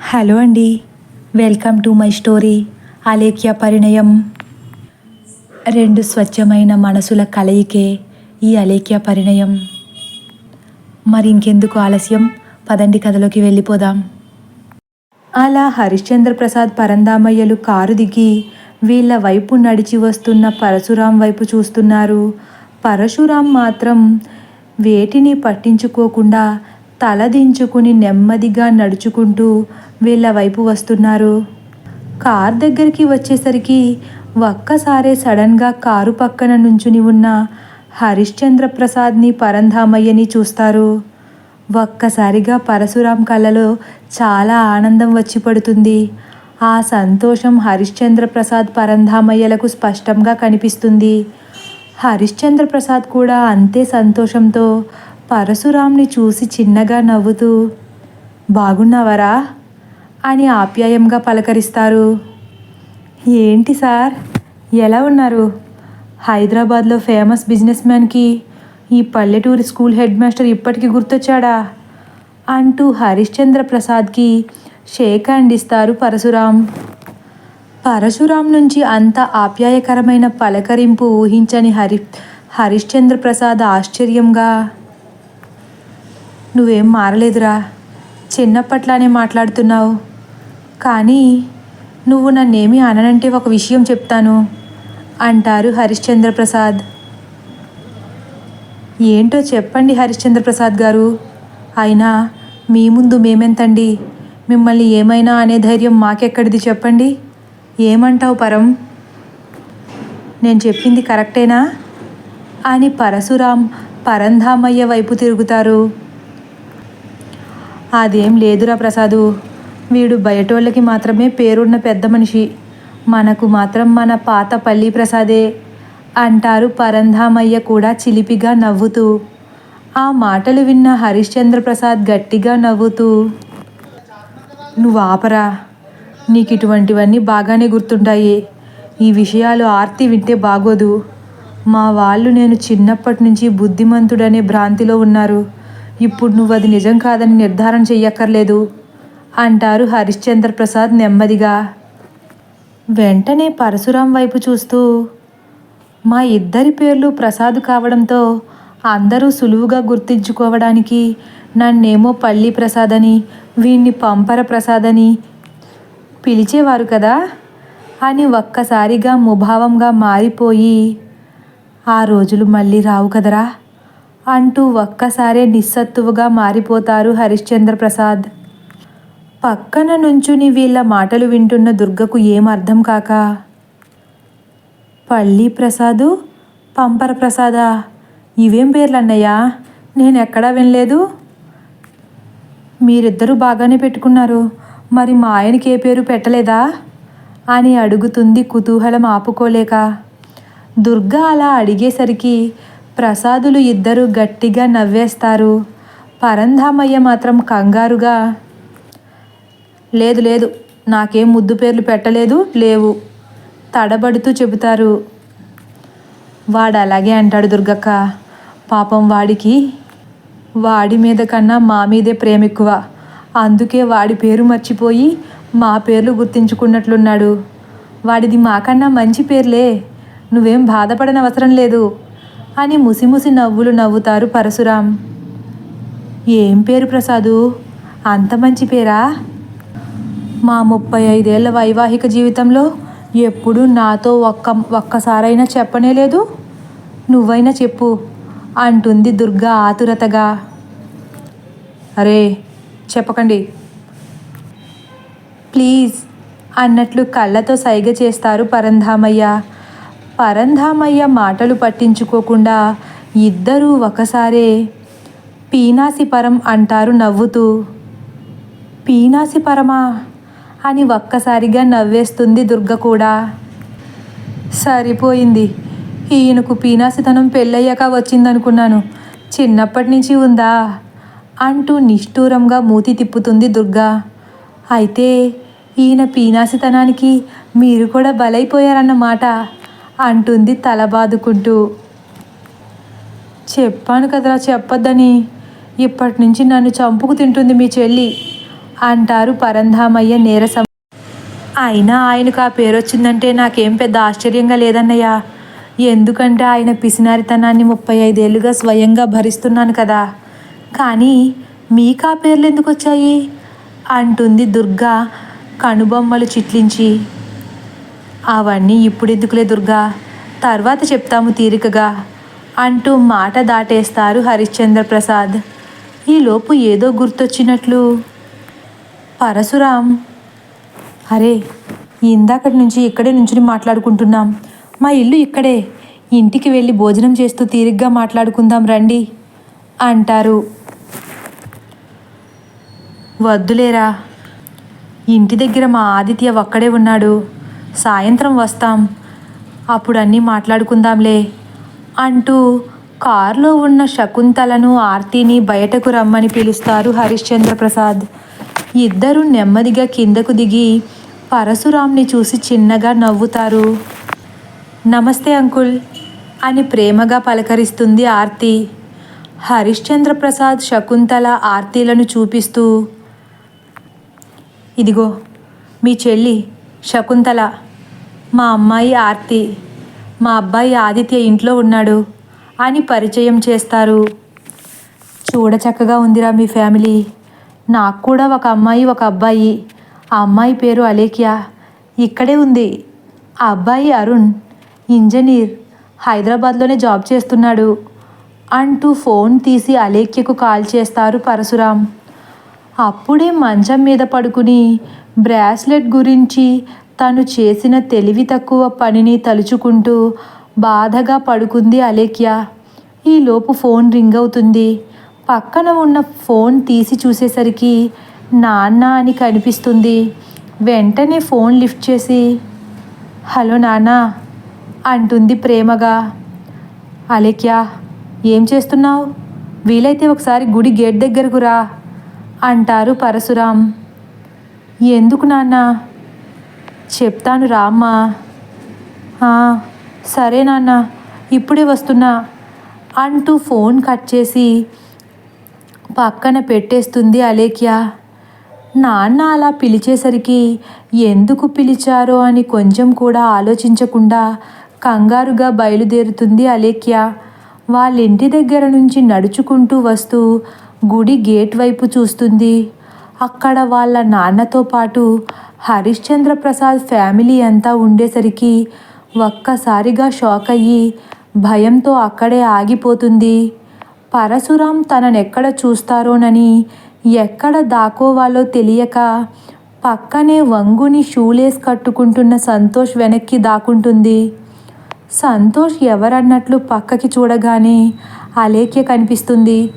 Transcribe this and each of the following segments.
Hello అండి. Welcome to my story Alekhya పరిణయం. రెండు స్వచ్ఛమైన మనసుల కలయికే ఈ అలేఖ్య పరిణయం. మరి ఇంకెందుకు ఆలస్యం? పదండి కథలోకి వెళ్ళిపోదాం. అలా హరిశ్చంద్ర ప్రసాద్ పరందామయ్యలు కారు దిగి వీళ్ళ వైపు నడిచి వస్తున్న పరశురాం వైపు చూస్తున్నారు. పరశురాం మాత్రం వేటిని పట్టించుకోకుండా తలదించుకుని నెమ్మదిగా నడుచుకుంటూ వీళ్ళ వైపు వస్తున్నారు. కార్ దగ్గరికి వచ్చేసరికి ఒక్కసారే సడన్గా కారు పక్కన నుంచుని ఉన్న హరిశ్చంద్ర ప్రసాద్ని పరంధామయ్యని చూస్తారు. ఒక్కసారిగా పరశురాం కళ్ళలో చాలా ఆనందం వచ్చి పడుతుంది. ఆ సంతోషం హరిశ్చంద్ర ప్రసాద్ పరంధామయ్యలకు స్పష్టంగా కనిపిస్తుంది. హరిశ్చంద్ర ప్రసాద్ కూడా అంతే సంతోషంతో పరశురాంని చూసి చిన్నగా నవ్వుతూ బాగున్నావరా? అని ఆప్యాయంగా పలకరిస్తారు. ఏంటి సార్? ఎలా ఉన్నారు? హైదరాబాద్లో ఫేమస్ బిజినెస్ మ్యాన్కి ఈ పల్లెటూరి స్కూల్ హెడ్ మాస్టర్ ఇప్పటికీ గుర్తొచ్చాడా? అంటూ హరిశ్చంద్ర ప్రసాద్కి షేక్ హ్యాండ్ ఇస్తారు పరశురాం పరశురాం నుంచి అంత ఆప్యాయకరమైన పలకరింపు ఊహించని హరి హరిశ్చంద్ర ప్రసాద్ ఆశ్చర్యంగా నువ్వేం మారలేదురా. చిన్నప్పట్లానే మాట్లాడుతున్నావు. కానీ నువ్వు నన్నేమీ అననంటే ఒక విషయం చెప్తాను అంటారు హరిశ్చంద్ర ప్రసాద్ ఏంటో చెప్పండి హరిశ్చంద్ర ప్రసాద్ గారు. అయినా మీ ముందు మేమెంతండి. మిమ్మల్ని ఏమైనా అనే ధైర్యం మాకెక్కడిది చెప్పండి. ఏమంటావు పరం? నేను చెప్పింది కరెక్టేనా? అని పరశురాం పరంధామయ్య వైపు తిరుగుతారు. అదేం లేదురా ప్రసాదు. వీడు బయటోళ్ళకి మాత్రమే పేరున్న పెద్ద మనిషి. మనకు మాత్రం మన పాత పల్లి ప్రసాదే అంటారు పరంధామయ్య కూడా చిలిపిగా నవ్వుతూ. ఆ మాటలు విన్న హరిశ్చంద్ర ప్రసాద్ గట్టిగా నవ్వుతూ నువ్వు ఆపరా. నీకు ఇటువంటివన్నీ బాగానే గుర్తుంటాయి. ఈ విషయాలు ఆర్తి వింటే బాగోదు. మా వాళ్ళు నేను చిన్నప్పటి నుంచి బుద్ధిమంతుడనే భ్రాంతిలో ఉన్నారు. ఇప్పుడు నువ్వు అది నిజం కాదని నిర్ధారణ చెయ్యక్కర్లేదు అంటారు హరిశ్చంద్ర ప్రసాద్ నెమ్మదిగా. వెంటనే పరశురాం వైపు చూస్తూ మా ఇద్దరి పేర్లు ప్రసాద్ కావడంతో అందరూ సులువుగా గుర్తించుకోవడానికి నన్నేమో పల్లి ప్రసాద్ అని వీణ్ణి పంపర ప్రసాద్ అని పిలిచేవారు కదా? అని ఒక్కసారిగా ముభావంగా మారిపోయి ఆ రోజులు మళ్ళీ రావు కదరా? అంటూ ఒక్కసారే నిస్సత్తువుగా మారిపోతారు హరిశ్చంద్ర ప్రసాద్. పక్కన నుంచుని వీళ్ళ మాటలు వింటున్న దుర్గకు ఏం అర్థం కాక పల్లి ప్రసాదు పంపర ప్రసాదా ఇవేం పేర్లు అన్నయ్యా నేను ఎక్కడా వినలేదు. మీరిద్దరూ బాగానే పెట్టుకున్నారు. మరి మా ఆయనకి ఏ పేరు పెట్టలేదా? అని అడుగుతుంది కుతూహలం ఆపుకోలేక. దుర్గా అలా అడిగేసరికి ప్రసాదులు ఇద్దరు గట్టిగా నవ్వేస్తారు. పరంధామయ్య మాత్రం కంగారుగా లేదు లేదు నాకేం ముద్దు పేర్లు పెట్టలేదు లేవు తడబడుతూ చెబుతారు. వాడు అలాగే అంటాడు దుర్గక్క. పాపం వాడికి వాడి మీద కన్నా మా మీదే ప్రేమ ఎక్కువ. అందుకే వాడి పేరు మర్చిపోయి మా పేర్లు గుర్తించుకున్నట్లున్నాడు. వాడిది మాకన్నా మంచి పేర్లే. నువ్వేం బాధపడనవసరం లేదు. అని ముసిముసి నవ్వులు నవ్వుతారు పరశురాం. ఏం పేరు ప్రసాదు? అంత మంచి పేరా? మా ముప్పై ఐదేళ్ళ వైవాహిక జీవితంలో ఎప్పుడు నాతో ఒక్క ఒక్కసారైనా చెప్పనే లేదు. నువ్వైనా చెప్పు అంటుంది దుర్గా ఆతురతగా. అరే చెప్పకండి. ప్లీజ్ అన్నట్లు కళ్ళతో సైగ చేస్తారు పరంధామయ్య. పరంధామయ్య మాటలు పట్టించుకోకుండా ఇద్దరూ ఒకసారే పీనాసిపరం అంటారు నవ్వుతూ. పీనాసిపరమా? అని ఒక్కసారిగా నవ్వేస్తుంది దుర్గ కూడా. సరిపోయింది. ఈయనకు పీనాసితనం పెళ్ళయ్యాక వచ్చిందనుకున్నాను. చిన్నప్పటి నుంచి ఉందా? అంటూ నిష్ఠూరంగా మూతి తిప్పుతుంది దుర్గా. అయితే ఈయన పీనాసితనానికి మీరు కూడా బలైపోయారన్నమాట. అంటుంది తల బాదుకుంటూ. చెప్పాను కదరా చెప్పొద్దని. ఇప్పటి నుంచి నన్ను చంపుకు తింటుంది మీ చెల్లి అంటారు పరంధామయ్య నీరసం. అయినా ఆయనకు ఆ పేరు వచ్చిందంటే నాకేం పెద్ద ఆశ్చర్యంగా లేదన్నయ్య. ఎందుకంటే ఆయన పిసినారితనాన్ని ముప్పై ఐదేళ్ళుగా స్వయంగా భరిస్తున్నాను కదా. కానీ మీకు ఆ పేర్లు ఎందుకు వచ్చాయి? అంటుంది దుర్గా కనుబొమ్మలు చిట్లించి. అవన్నీ ఇప్పుడెందుకులే దుర్గా? తర్వాత చెప్తాము తీరికగా. అంటూ మాట దాటేస్తారు హరిశ్చంద్ర ప్రసాద్ ఈలోపు ఏదో గుర్తొచ్చినట్లు. పరశురాం. అరే ఇందాకటి నుంచి ఇక్కడే నుంచుని మాట్లాడుకుంటున్నాం. మా ఇల్లు ఇక్కడే. ఇంటికి వెళ్ళి భోజనం చేస్తూ తీరిగ్గా మాట్లాడుకుందాం రండి అంటారు. వద్దులేరా. ఇంటి దగ్గర మా ఆదిత్య ఒక్కడే ఉన్నాడు. సాయంత్రం వస్తాం. అప్పుడు అన్నీ మాట్లాడుకుందాంలే అంటూ కారులో ఉన్న శకుంతలను ఆర్తిని బయటకు రమ్మని పిలుస్తారు హరిశ్చంద్ర ప్రసాద్ ఇద్దరు నెమ్మదిగా కిందకు దిగి పరశురాంని చూసి చిన్నగా నవ్వుతారు. నమస్తే అంకుల్ అని ప్రేమగా పలకరిస్తుంది ఆర్తి. హరిశ్చంద్ర ప్రసాద్ శకుంతల ఆర్తీలను చూపిస్తూ ఇదిగో మీ చెల్లి శకుంతల. మా అమ్మాయి ఆర్తి మా అబ్బాయి ఆదిత్య ఇంట్లో ఉన్నాడు అని పరిచయం చేస్తారు. చూడ చక్కగా ఉందిరా మీ ఫ్యామిలీ. నాకు కూడా ఒక అమ్మాయి ఒక అబ్బాయి. ఆ అమ్మాయి పేరు అలేఖ్య. ఇక్కడే ఉంది. ఆ అబ్బాయి అరుణ్ ఇంజనీర్. హైదరాబాద్లోనే జాబ్ చేస్తున్నాడు. అంటూ ఫోన్ తీసి అలేఖ్యకు కాల్ చేస్తారు పరశురాం అప్పుడే మంచం మీద పడుకుని బ్రాస్లెట్ గురించి తను చేసిన తెలివి తక్కువ పనిని తలుచుకుంటూ బాధగా పడుకుంది అలేఖ్య. ఈలోపు ఫోన్ రింగ్ అవుతుంది. పక్కన ఉన్న ఫోన్ తీసి చూసేసరికి నాన్న అని కనిపిస్తుంది. వెంటనే ఫోన్ లిఫ్ట్ చేసి హలో నాన్న అంటుంది ప్రేమగా. అలేఖ్య ఏం చేస్తున్నావు? వీలైతే ఒకసారి గుడి గేట్ దగ్గరకు రా అంటారు పరశురాం. ఎందుకు నాన్నా? చెప్తాను రామ్మా. సరే నాన్న ఇప్పుడే వస్తున్నా. అంటూ ఫోన్ కట్ చేసి పక్కన పెట్టేస్తుంది అలేఖ్య. నాన్న అలా పిలిచేసరికి ఎందుకు పిలిచారో అని కొంచెం కూడా ఆలోచించకుండా కంగారుగా బయలుదేరుతుంది అలేఖ్య. వాళ్ళ ఇంటి దగ్గర నుంచి నడుచుకుంటూ వస్తూ గుడి గేట్ వైపు చూస్తుంది. అక్కడ వాళ్ళ నాన్నతో పాటు హరిశ్చంద్ర ప్రసాద్ ఫ్యామిలీ అంతా ఉండేసరికి ఒక్కసారిగా షాక్ అయ్యి భయంతో అక్కడే ఆగిపోతుంది. పరశురాం తననెక్కడ చూస్తారోనని ఎక్కడ దాకోవాలో తెలియక పక్కనే వంగుని షూలేస్ కట్టుకుంటున్న సంతోష్ వెనక్కి దాక్కుంటుంది. సంతోష్ ఎవరన్నట్లు పక్కకి చూడగానే అలేఖ్య కనిపిస్తుంది.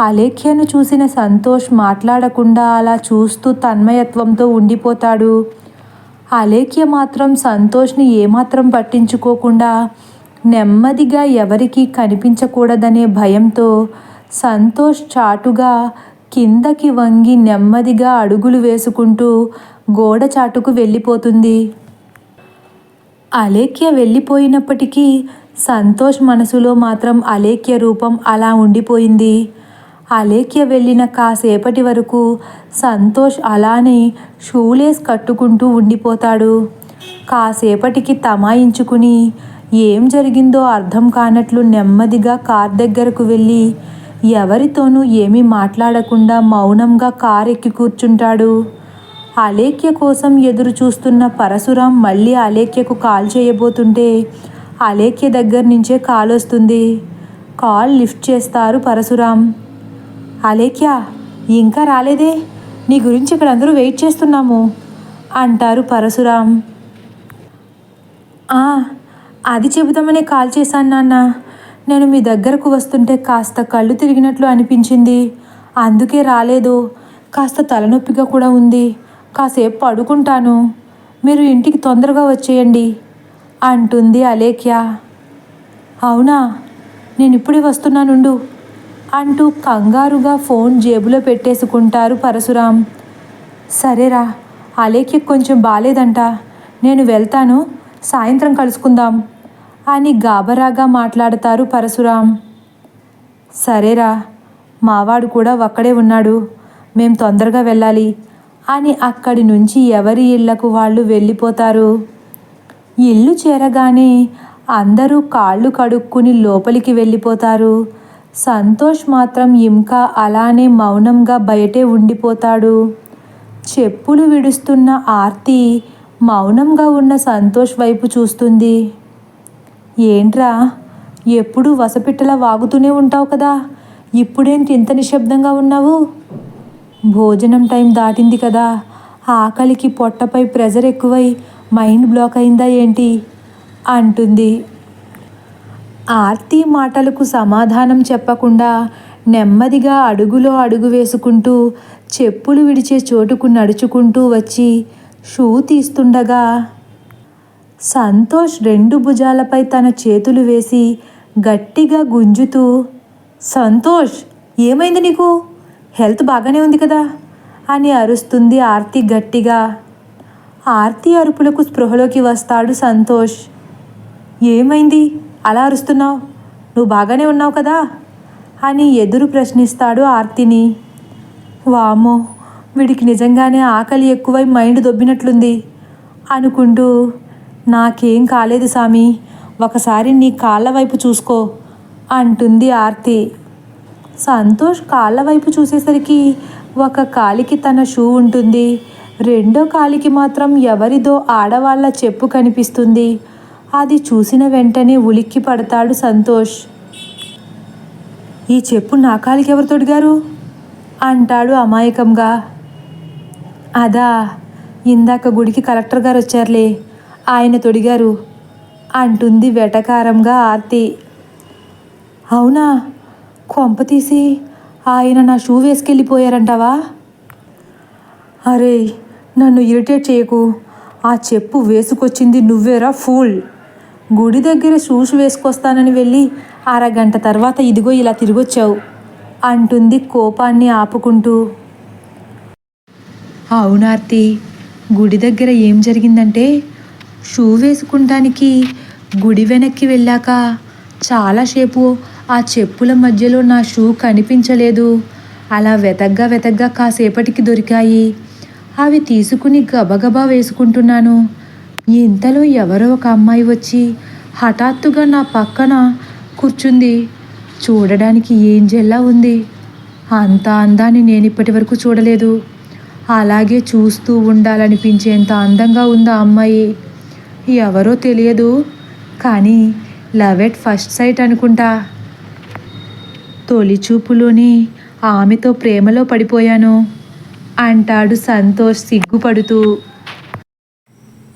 అలేఖ్యను చూసిన సంతోష్ మాట్లాడకుండా అలా చూస్తూ తన్మయత్వంతో ఉండిపోతాడు. అలేఖ్య మాత్రం సంతోష్ని ఏమాత్రం పట్టించుకోకుండా నెమ్మదిగా ఎవరికీ కనిపించకూడదనే భయంతో సంతోష్ చాటుగా కిందకి వంగి నెమ్మదిగా అడుగులు వేసుకుంటూ గోడ చాటుకు వెళ్ళిపోతుంది. అలేఖ్య వెళ్ళిపోయినప్పటికీ సంతోష్ మనసులో మాత్రం అలేఖ్య రూపం అలా ఉండిపోయింది. అలేఖ్య వెళ్ళిన కాసేపటి వరకు సంతోష్ అలానే షూలేస్ కట్టుకుంటూ ఉండిపోతాడు. కాసేపటికి తమాయించుకుని ఏం జరిగిందో అర్థం కానట్లు నెమ్మదిగా కార్ దగ్గరకు వెళ్ళి ఎవరితోనూ ఏమీ మాట్లాడకుండా మౌనంగా కార్ ఎక్కి కూర్చుంటాడు. అలేఖ్య కోసం ఎదురు చూస్తున్న పరశురాం మళ్ళీ అలేఖ్యకు కాల్ చేయబోతుంటే అలేఖ్య దగ్గర నుంచే కాల్ వస్తుంది. కాల్ లిఫ్ట్ చేస్తారు పరశురాం. అలేఖ్య ఇంకా రాలేదే? నీ గురించి ఇక్కడ అందరూ వెయిట్ చేస్తున్నాము అంటారు పరశురాం. అది చెబుదామనే కాల్ చేశాను నాన్న. నేను మీ దగ్గరకు వస్తుంటే కాస్త కళ్ళు తిరిగినట్లు అనిపించింది. అందుకే రాలేదు కాస్త తలనొప్పిగా కూడా ఉంది. కాసేపు పడుకుంటాను. మీరు ఇంటికి తొందరగా వచ్చేయండి అంటుంది అలేఖ్య. అవునా? నేను ఇప్పుడే వస్తున్నానుండు. అంటూ కంగారుగా ఫోన్ జేబులో పెట్టేసుకుంటారు పరశురాం. సరేరా అలేఖ్య కొంచెం బాలేదంట. నేను వెళ్తాను సాయంత్రం కలుసుకుందాం అని గాబరాగా మాట్లాడతారు పరశురాం. సరేరా మావాడు కూడా ఒక్కడే ఉన్నాడు. మేం తొందరగా వెళ్ళాలి అని అక్కడి నుంచి ఎవరి ఇళ్ళకు వాళ్ళు వెళ్ళిపోతారు. ఇల్లు చేరగానే అందరూ కాళ్ళు కడుక్కుని లోపలికి వెళ్ళిపోతారు. సంతోష్ మాత్రం ఇంకా అలానే మౌనంగా బయటే ఉండిపోతాడు. చెప్పులు విడుస్తున్న ఆర్తి మౌనంగా ఉన్న సంతోష్ వైపు చూస్తుంది. ఏంట్రా ఎప్పుడు వసపిట్టలా వాగుతూనే ఉంటావు కదా? ఇప్పుడేంటి ఇంత నిశ్శబ్దంగా ఉన్నావు? భోజనం టైం దాటింది కదా. ఆకలికి పొట్టపై ప్రెజర్ ఎక్కువై మైండ్ బ్లాక్ అయిందా ఏంటి? అంటుంది ఆర్తి మాటలకు సమాధానం చెప్పకుండా నెమ్మదిగా అడుగులో అడుగు వేసుకుంటూ చెప్పులు విడిచే చోటుకు నడుచుకుంటూ వచ్చి షూ తీస్తుండగా సంతోష్ రెండు భుజాలపై తన చేతులు వేసి గట్టిగా గుంజుతూ సంతోష్ ఏమైంది నీకు? హెల్త్ బాగానే ఉంది కదా? అని అరుస్తుంది ఆర్తి గట్టిగా. ఆర్తి అరుపులకు స్పృహలోకి వస్తాడు సంతోష్. ఏమైంది? అలా అరుస్తున్నావు? నువ్వు బాగానే ఉన్నావు కదా? అని ఎదురు ప్రశ్నిస్తాడు ఆర్తిని. వామో వీడికి నిజంగానే ఆకలి ఎక్కువై మైండ్ దొబ్బినట్లుంది అనుకుంటూ. నాకేం కాలేదు సామి ఒకసారి నీ కాళ్ళ వైపు చూసుకో అంటుంది ఆర్తి. సంతోష్ కాళ్ళ వైపు చూసేసరికి ఒక కాలికి తన షూ ఉంటుంది. రెండో కాలికి మాత్రం ఎవరిదో ఆడవాళ్ళ చెప్పు కనిపిస్తుంది. అది చూసిన వెంటనే ఉలిక్కి పడతాడు సంతోష్. ఈ చెప్పు నాకాలికి ఎవరు తొడిగారు? అంటాడు అమాయకంగా. అదా ఇందాక గుడికి కలెక్టర్ గారు వచ్చారులే ఆయన తొడిగారు అంటుంది వెటకారంగా ఆర్తి. అవునా కొంప తీసి ఆయన నా షూ వేసుకెళ్ళిపోయారంటావా? అరే నన్ను ఇరిటేట్ చేయకు ఆ చెప్పు వేసుకొచ్చింది నువ్వేరా ఫూల్. గుడి దగ్గర షూస్ వేసుకొస్తానని వెళ్ళి అరగంట తర్వాత ఇదిగో ఇలా తిరిగొచ్చావు అంటుంది కోపాన్ని ఆపుకుంటూ. అవునార్తి గుడి దగ్గర ఏం జరిగిందంటే షూ వేసుకుంటానికి గుడి వెనక్కి వెళ్ళాక చాలాసేపు ఆ చెప్పుల మధ్యలో నా షూ కనిపించలేదు. అలా వెతగ్గా వెతగ్గా కాసేపటికి దొరికాయి. అవి తీసుకుని గబగబా వేసుకుంటున్నాను. ఇంతలో ఎవరో ఒక అమ్మాయి వచ్చి హఠాత్తుగా నా పక్కన కూర్చుంది. చూడడానికి ఏంజెల్లా ఉంది. అంత అందాన్ని నేను ఇప్పటి వరకు చూడలేదు. అలాగే చూస్తూ ఉండాలనిపించేంత అందంగా ఉంది ఆ అమ్మాయి? ఎవరో తెలియదు. కానీ లవ్ ఎట్ ఫస్ట్ సైట్ అనుకుంటా. తొలి చూపులోనే ఆమెతో ప్రేమలో పడిపోయాను. అంటాడు సంతోష్ సిగ్గుపడుతూ.